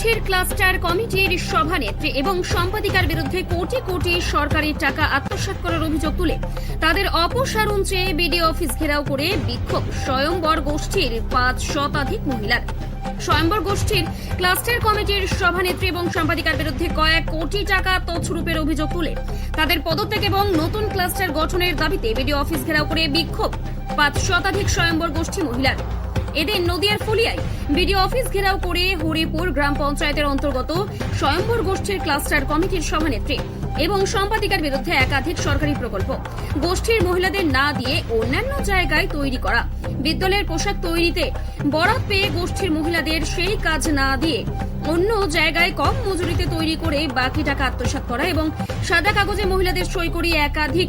গোষ্ঠীর ক্লাস্টার কমিটির সভানেত্রী এবং সম্পাদিকার বিরুদ্ধে কোটি কোটি সরকারি টাকা আত্মসাৎ করার অভিযোগ তুলে। তাদের অপসারণ চেয়ে বিডিও অফিস ঘেরাও করে বিক্ষোভ। স্বয়ংবর গোষ্ঠীর পাঁচ শতাধিক মহিলার। স্বয়ম্বর গোষ্ঠীর ক্লাস্টার কমিটির সভানেত্রী এবং সম্পাদিকার বিরুদ্ধে কয়েক কোটি টাকা তছরূপের অভিযোগ তুলে। তাদের পদত্যাগ এবং নতুন ক্লাস্টার গঠনের দাবিতে বিডিও অফিস ঘেরাও করে বিক্ষোভ। পাঁচ শতাধিক স্বয়ম্বর গোষ্ঠী মহিলার। এদিন নদিয়ার ফুলিয়ায় বিডিও অফিস ঘেরাও করে হরিপুর গ্রাম পঞ্চায়েতের অন্তর্গত স্বয়ম্বর গোষ্ঠীর ক্লাস্টার কমিটির সভানেত্রী এবং সম্পাদিকার বিরুদ্ধে একাধিক সরকারি প্রকল্প। গোষ্ঠীর মহিলাদের না দিয়ে অন্যান্য জায়গায় তৈরি করা। বিদ্যালয়ের পোশাক তৈরিতে বরাত পেয়ে গোষ্ঠীর মহিলাদের সেই কাজ না দিয়ে অন্য জায়গায় কম মজুরিতে তৈরি করে বাকি টাকা আত্মসাৎ করা এবং সাদা কাগজে মহিলাদের সই করিয়ে একাধিক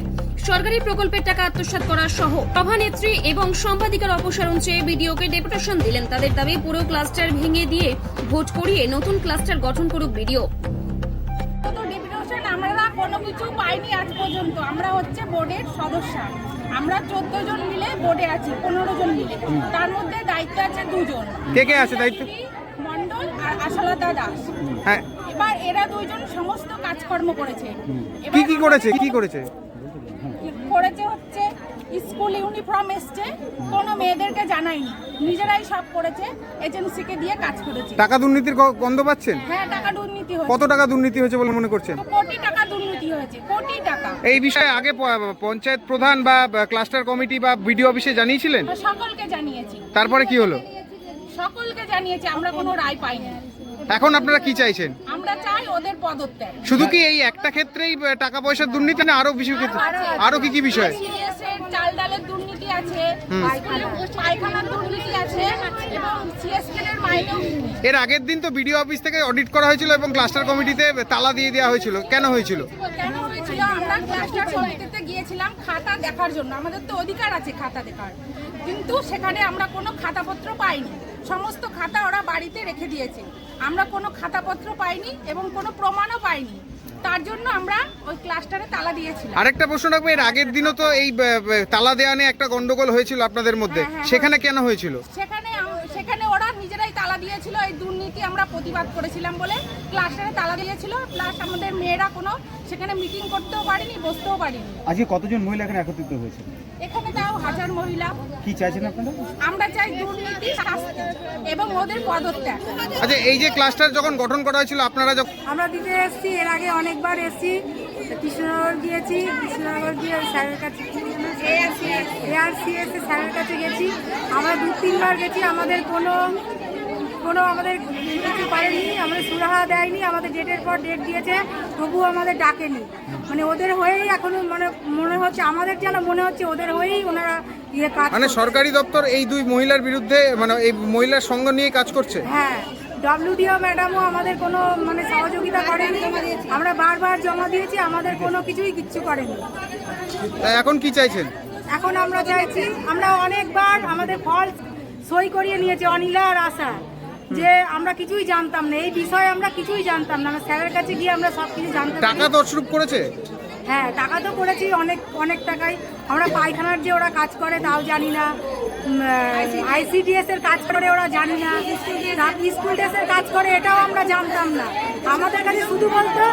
সরকারি প্রকল্পের টাকা আত্মসাৎ করা সহ সভানেত্রী এবং সম্পাদিকার অপসারণ চেয়ে বিডিওকে ডেপুটেশন দিলেন। তাদের দাবি পুরো ক্লাস্টার ভেঙে দিয়ে ভোট করিয়ে নতুন ক্লাস্টার গঠন করুক বিডিও। আমরা কোনো কিছু পাইনি আজ পর্যন্ত। আমরা হচ্ছে বোর্ডের সদস্য। আমরা চোদ্দ জন মিলে বোর্ডে আছি পনেরো জন মিলে। তার মধ্যে দায়িত্ব আছে দুজন। কে কে আছে দায়িত্ব? মন্ডল আর আশালতা দাস। হ্যাঁ। এবার এরা দুইজন সমস্ত কাজকর্ম করেছে। কি কি করেছে? কি করেছে? করেছে হচ্ছে স্কুল ইউনিফর্ম এসছে কোনো মেয়েদেরকে জানায়নি। নিজেরাই সব করেছে এজেন্সিকে দিয়ে কাজ করেছে। টাকা দুর্নীতির গন্ধ পাচ্ছেন? হ্যাঁ টাকা দুর্নীতি কত টাকা দুর্নীতি হয়েছে বলে মনে করছেন? কোটি টাকা দুর্নীতি হয়েছে কোটি টাকা। এই বিষয়ে আগে প- পঞ্চায়েত প্রধান বা বা ক্লাস্টার কমিটি বা বিডিও অফিসে জানিয়েছিলেন? সকলকে জানিয়েছি। তারপরে কি হলো? সকলকে জানিয়েছি আমরা কোনো রায় পাইনি। এখন আপনারা কি চাইছেন? আমরা চাই ওদের পদত্যাগ। শুধু কি এই একটা ক্ষেত্রেই টাকা পয়সার দুর্নীতি না আরও কিছু ক্ষেত্রে? আরও কি কি বিষয়? চাল ডালের দুর্নীতি আছে পায়খানার দুর্নীতি আছে এবং এর মাইনেও এর আগের দিন তো বিডিও অফিস থেকে অডিট করা হয়েছিল এবং ক্লাস্টার কমিটিতে তালা দিয়ে দেওয়া হয়েছিল। কেন হয়েছিল? কেন হয়েছিল আমরা ক্লাস্টার কমিটিতে গিয়েছিলাম খাতা দেখার জন্য। আমাদের তো অধিকার আছে খাতা দেখার। কিন্তু সেখানে আমরা কোনো খাতাপত্র পাইনি। সমস্ত খাতা ওরা বাড়িতে রেখে দিয়েছে। আমরা কোনো খাতাপত্র পাইনি এবং কোনো প্রমাণও পাইনি। তার জন্য আমরা ওই ক্লাস্টারে তালা দিয়েছিলাম। আরেকটা প্রশ্ন রাখব এর আগের দিনও তো এই তালা দেওয়া নিয়ে একটা গন্ডগোল হয়েছিল আপনাদের মধ্যে। হ্যাঁ, হ্যাঁ, সেখানে কেন হয়েছিল সেখানে আম- সেখানে ওরা নিজেরাই তালা দিয়েছিল এই দুর্নীতি আমরা প্রতিবাদ করেছিলাম বলে। ক্লাস্টারে তালা দিয়েছিল প্লাস আমাদের মেয়েরা কোনো সেখানে মিটিং করতেও পারিনি বসতেও পারিনি। আজকে কতজন মহিলা এখানে একত্রিত হয়েছে? এখানে তাও হাজার মহিলা। কি চাইছেন আপনারা? আমরা চাই দুর্নীতি শাস্তি এবং ওদের পদত্যাগ। আচ্ছা এই যে ক্লাস্টার যখন গঠন করা হয়েছিল আপনারা যখন আমরা দিতে এসেছি এর আগে অনেকবার এসেছি। কৃষ্ণনগর গিয়েছি কৃষ্ণনগর গিয়ে স্যারের কাছে এআরসিএস স্যারের কাছে গেছি। আমরা দু তিনবার গেছি আমাদের কোনো কোনো আমাদের কিছু পারেনি আমাদের সুরাহা দেয়নি আমাদের ডেটের পর ডেট দিয়েছে তবুও আমাদের ডাকেনি। মানে ওদের হয়েই এখনও মানে মনে হচ্ছে আমাদের যেন মনে হচ্ছে ওদের হয়েই ওনারা ইয়ে কাজ মানে সরকারি দপ্তর এই দুই মহিলার বিরুদ্ধে মানে এই মহিলার সঙ্গ নিয়ে কাজ করছে? হ্যাঁ ডব্লিউডিও ম্যাডামও আমাদের কোনো মানে সহযোগিতা করেনি আমরা বারবার জমা দিয়েছি আমাদের কোনো কিছুই কিচ্ছু করেনি। এখন কি চাইছেন? এখন আমরা চাইছি আমরা অনেকবার আমাদের ফল সই করিয়ে নিয়েছি অনিলা আর আশা। যে আমরা কিছুই জানতাম না এই বিষয়ে আমরা কিছুই জানতাম না। আমরা স্যারের কাছে গিয়ে আমরা সব কিছু জানতে টাকা তছরূপ করেছে? হ্যাঁ টাকা তো করেছি অনেক অনেক টাকাই। আমরা পায়খানার যে ওরা কাজ করে তাও জানি না। আইসিডিএস এর কাজ করে ওরা জানি না। স্কুল ড্রেসের কাজ করে এটাও আমরা জানতাম না। আমাদের কাছে শুধু বলতো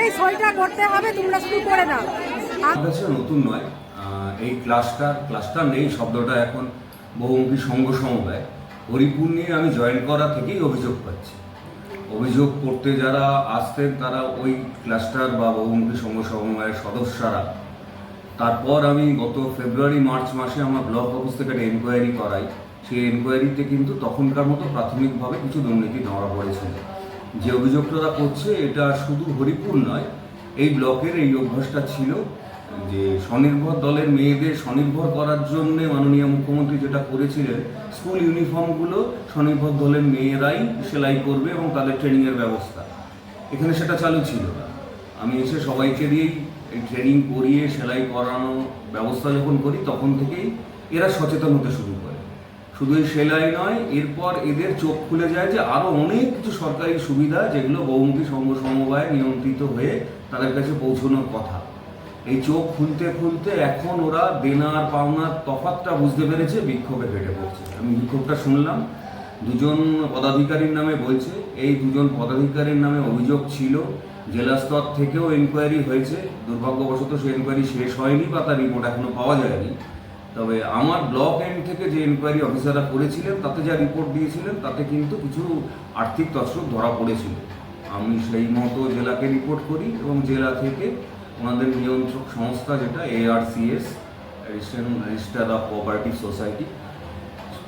এই সইটা করতে হবে তোমরা শুধু করে দাও। কাছে নতুন নয়। এই ক্লাস্টার ক্লাস্টার নেই শব্দটা এখন। বহুমুখী সংঘ সমবায়। হরিপুর নিয়ে আমি জয়েন করা থেকেই অভিযোগ পাচ্ছি। অভিযোগ করতে যারা আসতেন, তারা ওই ক্লাস্টার বা বহুমুখী সংঘ সমবায়ের সদস্যরা। তারপর আমি গত ফেব্রুয়ারি মার্চ মাসে আমার ব্লক অফিস থেকে একটা এনকোয়ারি করাই। সেই এনকোয়ারিতে কিন্তু তখনকার মতো প্রাথমিকভাবে কিছু দুর্নীতি ধরা পড়েছিল। যে অভিযোগটা করছে, এটা শুধু হরিপুর নয়, এই ব্লকের এই অভ্যাসটা ছিল যে স্বনির্ভর দলের মেয়েদের স্বনির্ভর করার জন্য মাননীয় মুখ্যমন্ত্রী যেটা করেছিলেন, স্কুল ইউনিফর্মগুলো স্বনির্ভর দলের মেয়েরাই সেলাই করবে এবং তাদের ট্রেনিংয়ের ব্যবস্থা। এখানে সেটা চালু ছিল। আমি এসে সবাইকে দিয়েই এই ট্রেনিং করিয়ে সেলাই করানো ব্যবস্থা যখন করি, তখন থেকেই এরা সচেতন হতে শুরু করে। শুধু এই সেলাই নয়, এরপর এদের চোখ খুলে যায় যে আরও অনেক কিছু সরকারি সুবিধা যেগুলো বহুমুখী সংঘ সমবায় নিয়ন্ত্রিত হয়ে তাদের কাছে পৌঁছানোর কথা। এই চোখ খুলতে খুলতে এখন ওরা দেনার পাওনার তফাতটা বুঝতে পেরেছে, বিক্ষোভে ফেটে পড়ছে। আমি বিক্ষোভটা শুনলাম, দুজন পদাধিকারীর নামে বলছে, এই দুজন পদাধিকারীর নামে অভিযোগ ছিল, জেলা স্তর থেকেও এনকোয়ারি হয়েছে, দুর্ভাগ্যবশত সেই এনকোয়ারি শেষ হয়নি বা তার রিপোর্ট এখনও পাওয়া যায়নি। তবে আমার ব্লক এন্ড থেকে যে এনকোয়ারি অফিসাররা করেছিলেন, তাতে যা রিপোর্ট দিয়েছিলেন, তাতে কিন্তু কিছু আর্থিক তছরূপ ধরা পড়েছিল। আমি সেই মতো জেলাকে রিপোর্ট করি এবং জেলা থেকে ওনাদের নিয়ন্ত্রক সংস্থা যেটা ARCS register of cooperative society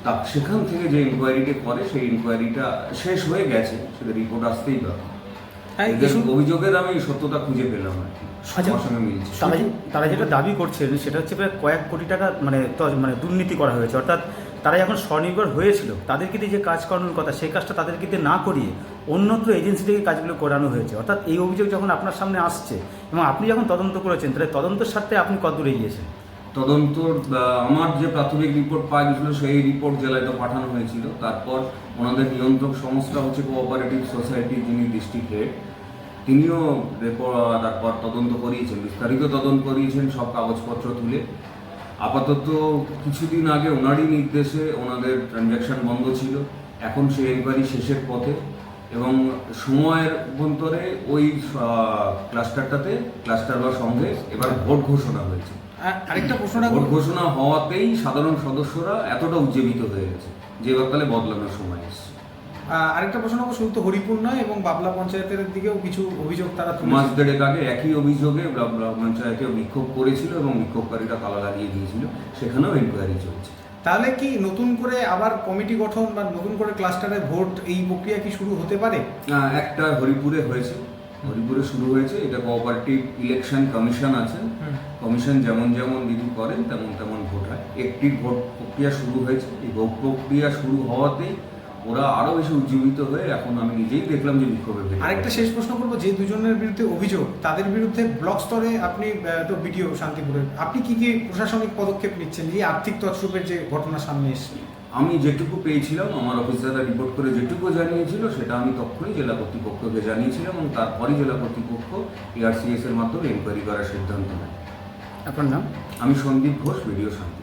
তা সেখান থেকে যে ইনকোয়ারিটি করে সেই ইনকোয়ারিটা শেষ হয়ে গেছে সেটা রিপোর্ট আসতেই পারে হ্যাঁ, অভিযোগের আমি সত্যতা খুঁজে পেলাম আর কি। আচ্ছা, তারা যেটা দাবি করছেন সেটা হচ্ছে প্রায় কয়েক কোটি টাকা মানে মানে দুর্নীতি করা হয়েছে। অর্থাৎ তারা যখন স্বনির্ভর হয়েছিল। তাদেরকে যে কাজ করানোর কথা, সেই কাজটা তাদেরকে না করিয়ে অন্যত্র এজেন্সি থেকে কাজগুলো করানো হয়েছে। অর্থাৎ এই অভিযোগ যখন আপনার সামনে আসছে এবং আপনি যখন তদন্ত করেছেন, তাহলে তদন্তের স্বার্থে আপনি কত দূর এগিয়েছেন তদন্ত আমার যে প্রাথমিক রিপোর্ট পাওয়া গেছিল, সেই রিপোর্ট জেলায় তো পাঠানো হয়েছিল। তারপর ওনাদের নিয়ন্ত্রক সংস্থা হচ্ছে কোঅপারেটিভ সোসাইটি যিনি ডিস্ট্রিক্ট হেড তিনিও রেপো- তারপর তদন্ত করিয়েছেন, বিস্তারিত তদন্ত করিয়েছেন, সব কাগজপত্র তুলে। আপাতত কিছুদিন আগে ওনারই নির্দেশে ওনাদের ট্রানজ্যাকশন বন্ধ ছিল। এখন সেই এনকোয়ারি শেষের পথে এবং সময়ের অভ্যন্তরে ওই ক্লাস্টারটাতে ক্লাস্টার বা সঙ্গে এবার ভোট ঘোষণা হয়েছে। আর- আরেকটা প্রশ্ন ভোট ঘোষণা হওয়াতেই সাধারণ সদস্যরা এতটা উজ্জীবিত হয়ে গেছে যে ব্যাপারে বদলানোর সময় এসেছে। আরেকটা প্রশ্ন শুধু হরিপুর নয় এবং বাবলা পঞ্চায়েতের দিকেও কিছু অভিযোগ তারা মাস দেড়েক আগে একই অভিযোগে ব্লক পঞ্চায়েতে বিক্ষোভ করেছিল এবং বিক্ষোভকারীরা তালা লাগিয়ে দিয়েছিল। সেখানেও এনকোয়ারি চলছে। তাহলে কি নতুন করে আবার কমিটি গঠন বা নতুন করে ক্লাস্টারে ভোট এই প্রক্রিয়া কি শুরু হতে পারে? একটা হরিপুরে হয়েছে। হরিপুরে শুরু হয়েছে। এটা কোঅপারেটিভ ইলেকশন কমিশন আছেন কমিশন যেমন যেমন বিধি করেন তেমন তেমন ভোট হয়। একটি ভোট প্রক্রিয়া শুরু হয়েছে। এই ভোট প্রক্রিয়া শুরু হওয়াতেই ওরা আরও বেশি উজ্জীবিত হয়ে এখন আমি নিজেই দেখলাম যে বিক্ষোভে আরেকটা শেষ প্রশ্ন করব যে দুজনের বিরুদ্ধে অভিযোগ তাদের বিরুদ্ধে ব্লক স্তরে আপনি তো বিডিও শান্তিপুরের আপনি কি কি প্রশাসনিক পদক্ষেপ নিচ্ছেন? এই আর্থিক তছরূপের যে ঘটনা সামনে এসেছে। আমি যেটুকু পেয়েছিলাম আমার অফিসাররা রিপোর্ট করে যেটুকু জানিয়েছিল সেটা আমি তখনই জেলা কর্তৃপক্ষকে জানিয়েছিলাম এবং তারপরই জেলা কর্তৃপক্ষ এআরসিএস এর মাধ্যমে এনকোয়ারি করার সিদ্ধান্ত নেয়। আপনার নাম? আমি সন্দীপ ঘোষ ভিডিও শান্তি